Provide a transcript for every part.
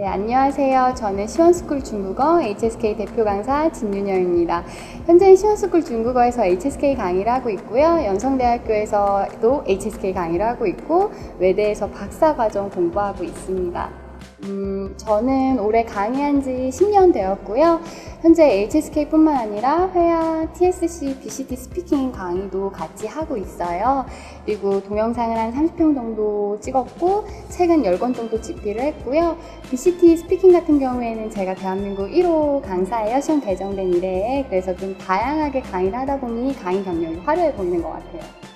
안녕하세요. 저는 시원스쿨 중국어 HSK 대표 강사 진윤여입니다. 현재 시원스쿨 중국어에서 HSK 강의를 하고 있고요. 연성대학교에서도 HSK 강의를 하고 있고 외대에서 박사과정 공부하고 있습니다. 음, 저는 올해 강의한 지 10년 되었고요. 현재 HSK뿐만 아니라 회화, TSC, BCT 스피킹 강의도 같이 하고 있어요. 그리고 동영상을 한 30편 정도 찍었고, 책은 10권 정도 집필을 했고요. BCT 스피킹 같은 경우에는 제가 대한민국 1호 강사예요. 시험 개정된 이래에. 그래서 좀 다양하게 강의를 하다 보니 강의 경력이 화려해 보이는 것 같아요.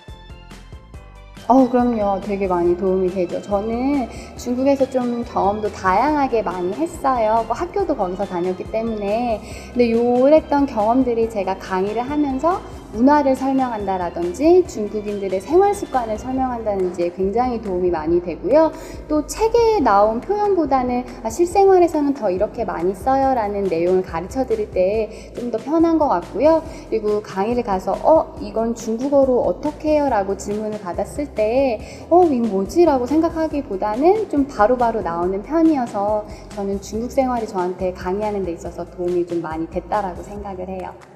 어, 그럼요. 되게 많이 도움이 되죠. 저는 중국에서 좀 경험도 다양하게 많이 했어요. 뭐 학교도 거기서 다녔기 때문에. 근데 요 했던 경험들이 제가 강의를 하면서 문화를 설명한다라든지 중국인들의 생활 습관을 설명한다는지 굉장히 도움이 많이 되고요. 또 책에 나온 표현보다는 아, 실생활에서는 더 이렇게 많이 써요라는 내용을 가르쳐 드릴 때 좀 더 편한 것 같고요. 그리고 강의를 가서 어 이건 중국어로 어떻게 해요라고 질문을 받았을 때어 이거 뭐지라고 생각하기보다는 좀 바로바로 나오는 편이어서 저는 중국 생활이 저한테 강의하는 데 있어서 도움이 좀 많이 됐다라고 생각을 해요.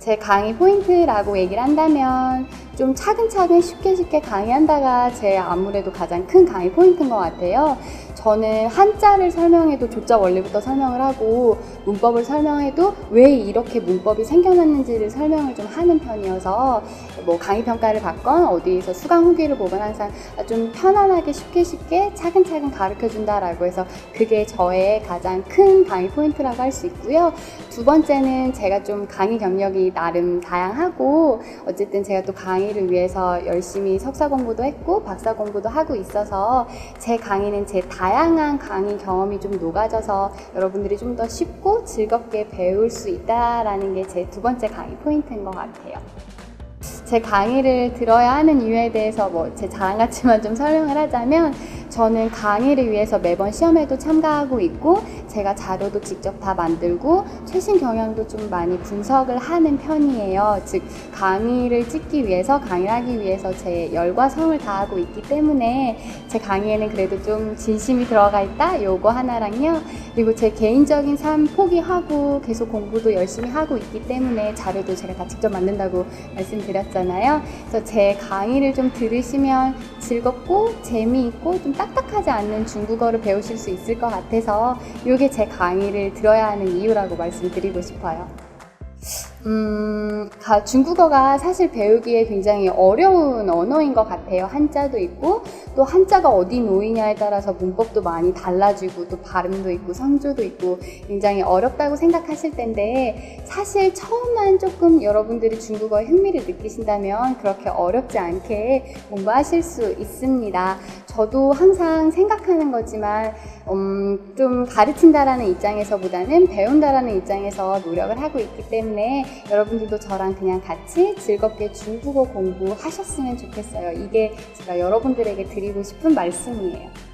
제 강의 포인트라고 얘기를 한다면 좀 차근차근 쉽게 쉽게 강의한다가 제 아무래도 가장 큰 강의 포인트인 것 같아요. 저는 한자를 설명해도 조자 원리부터 설명을 하고 문법을 설명해도 왜 이렇게 문법이 생겨났는지를 설명을 좀 하는 편이어서 뭐 강의 평가를 받건 어디에서 수강 후기를 보건 항상 좀 편안하게 쉽게 쉽게 차근차근 가르쳐 준다라고 해서 그게 저의 가장 큰 강의 포인트라고 할 수 있고요. 두 번째는 제가 좀 강의 경력이 나름 다양하고 어쨌든 제가 또 강의를 위해서 열심히 석사 공부도 했고 박사 공부도 하고 있어서 제 강의는 제 다양한 강의 경험이 좀 녹아져서 여러분들이 좀 더 쉽고 즐겁게 배울 수 있다라는 게 제 두 번째 강의 포인트인 것 같아요. 제 강의를 들어야 하는 이유에 대해서 뭐 제 자랑 같지만 좀 설명을 하자면 저는 강의를 위해서 매번 시험에도 참가하고 있고 제가 자료도 직접 다 만들고 최신 경향도 좀 많이 분석을 하는 편이에요. 즉 강의를 찍기 위해서 강의를 하기 위해서 제 열과 성을 다하고 있기 때문에 제 강의에는 그래도 좀 진심이 들어가 있다 요거 하나랑요. 그리고 제 개인적인 삶 포기하고 계속 공부도 열심히 하고 있기 때문에 자료도 제가 다 직접 만든다고 말씀드렸잖아요. 그래서 제 강의를 좀 들으시면 즐겁고 재미있고 좀 딱딱하지 않는 중국어를 배우실 수 있을 것 같아서 이게 제 강의를 들어야 하는 이유라고 말씀드리고 싶어요. 음, 가- 중국어가 사실 배우기에 굉장히 어려운 언어인 것 같아요. 한자도 있고, 또 한자가 어디 놓이냐에 따라서 문법도 많이 달라지고, 또 발음도 있고, 성조도 있고, 굉장히 어렵다고 생각하실 텐데, 사실 처음만 조금 여러분들이 중국어에 흥미를 느끼신다면 그렇게 어렵지 않게 공부하실 수 있습니다. 저도 항상 생각하는 거지만, 음, 좀 가르친다라는 입장에서보다는 배운다라는 입장에서 노력을 하고 있기 때문에 여러분들도 저랑 그냥 같이 즐겁게 중국어 공부하셨으면 좋겠어요. 이게 제가 여러분들에게 드리고 싶은 말씀이에요.